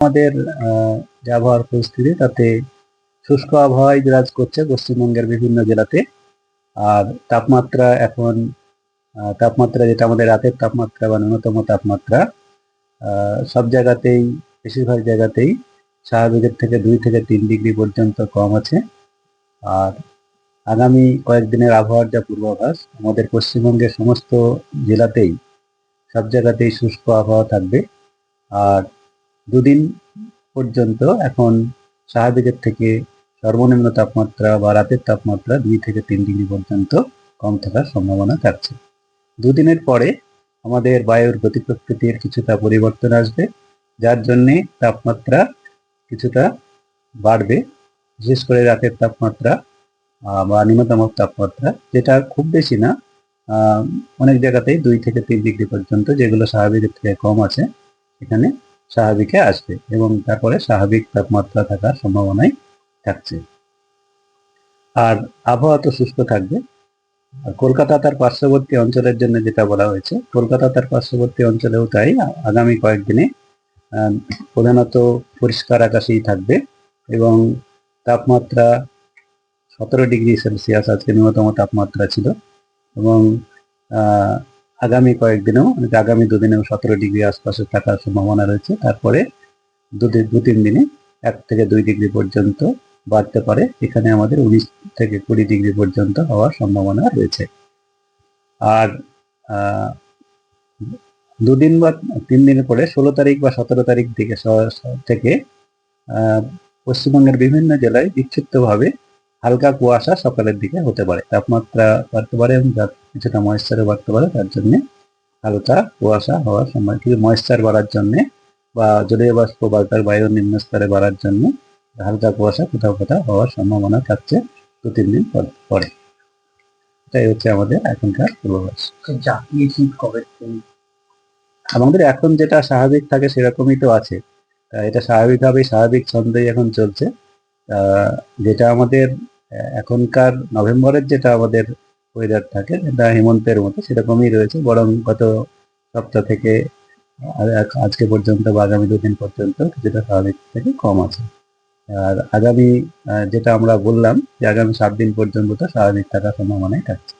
আমাদের যে আবহাওয়ার পরিস্থিতি তাতে শুষ্ক আবহাওয়াই বিরাজ করছে পশ্চিমবঙ্গের বিভিন্ন জেলাতে। আর তাপমাত্রা এখন তাপমাত্রা যেটা আমাদের রাতের তাপমাত্রা বা ন্যূনতম তাপমাত্রা সব জায়গাতেই, বেশিরভাগ জায়গাতেই স্বাভাবিকের থেকে দুই থেকে তিন ডিগ্রি পর্যন্ত কম আছে। আর আগামী কয়েকদিনের আবহাওয়ার যা পূর্বাভাস, আমাদের পশ্চিমবঙ্গের সমস্ত জেলাতেই সব জায়গাতেই শুষ্ক আবহাওয়া থাকবে। আর দুদিন পর্যন্ত এখন স্বাভাবিকের থেকে সর্বনিম্ন তাপমাত্রা বা রাতের তাপমাত্রা দুই থেকে তিন ডিগ্রি পর্যন্ত কম থাকার সম্ভাবনা থাকছে। দুদিনের পরে আমাদের বায়ুর গতি প্রকৃতির কিছুটা পরিবর্তন আসবে, যার জন্যে তাপমাত্রা কিছুটা বাড়বে, বিশেষ করে রাতের তাপমাত্রা বা নিম্নতম তাপমাত্রা, যেটা খুব বেশি না অনেক জায়গাতেই দুই থেকে তিন ডিগ্রি পর্যন্ত, যেগুলো স্বাভাবিকের থেকে কম আছে এখানে স্বাভাবিকে আসবে এবং তারপরে স্বাভাবিক তাপমাত্রা থাকার সম্ভাবনাই থাকছে। আর আবহাওয়া তো শুষ্ক থাকবে। আর কলকাতা তার পার্শ্ববর্তী অঞ্চলের জন্য যেটা বলা হয়েছে, কলকাতা তার পার্শ্ববর্তী অঞ্চলেও তাই আগামী কয়েকদিনে প্রধানত পরিষ্কার আকাশেই থাকবে এবং তাপমাত্রা সতেরো ডিগ্রি সেলসিয়াস, আজকে ন্যূনতম তাপমাত্রা ছিল এবং আগামী কয়েকদিনেও আগামী দুদিনেও সতেরো ডিগ্রি আশপাশে থাকার সম্ভাবনা রয়েছে। তারপরে দুদিন দু তিন দিনে এক থেকে দুই ডিগ্রি পর্যন্ত বাড়তে পারে। এখানে আমাদের উনিশ থেকে কুড়ি ডিগ্রি পর্যন্ত হওয়ার সম্ভাবনা রয়েছে। আর দুদিন বা তিন দিন পরে ষোলো তারিখ বা সতেরো তারিখ স- থেকে পশ্চিমবঙ্গের বিভিন্ন জেলায় বিক্ষিপ্তভাবে হালকা কুয়াশা সকালের দিকে হতে পারে। তাপমাত্রা বাড়তে পারে এবং কিছুটা ময়েশ্চারও বাড়তে পারে তার জন্য হালকা কুয়াশা হওয়ার সময় কিছু ময়েশ্চার বাড়ার জন্য বা জলীয় বাষ্প বা তার বায়ুর নিম্ন স্তরে বাড়ার জন্য হালকা কুয়াশা কোথাও কোথাও হওয়ার সম্ভাবনা থাকছে দু তিন দিন পর- এটাই হচ্ছে আমাদের এখনকার পূর্বাভাস। জাতীয় শীত কবে আমাদের এখন যেটা স্বাভাবিক থাকে সেরকমই তো আছে। এটা স্বাভাবিকভাবেই স্বাভাবিক ছন্দেই এখন চলছে। যেটা আমাদের এখনকার নভেম্বরের যেটা আমাদের ওয়েদার থাকে, যেটা হেমন্তের মতো, সেরকমই রয়েছে। বরং গত সপ্তাহ থেকে আজকে পর্যন্ত বা আগামী দুদিন পর্যন্ত কিছুটা স্বাভাবিক থেকে কম আছে। আর আগামী যেটা আমরা বললাম যে আগামী সাত দিন পর্যন্ত তো স্বাভাবিক থাকার সম্ভাবনাই থাকছে।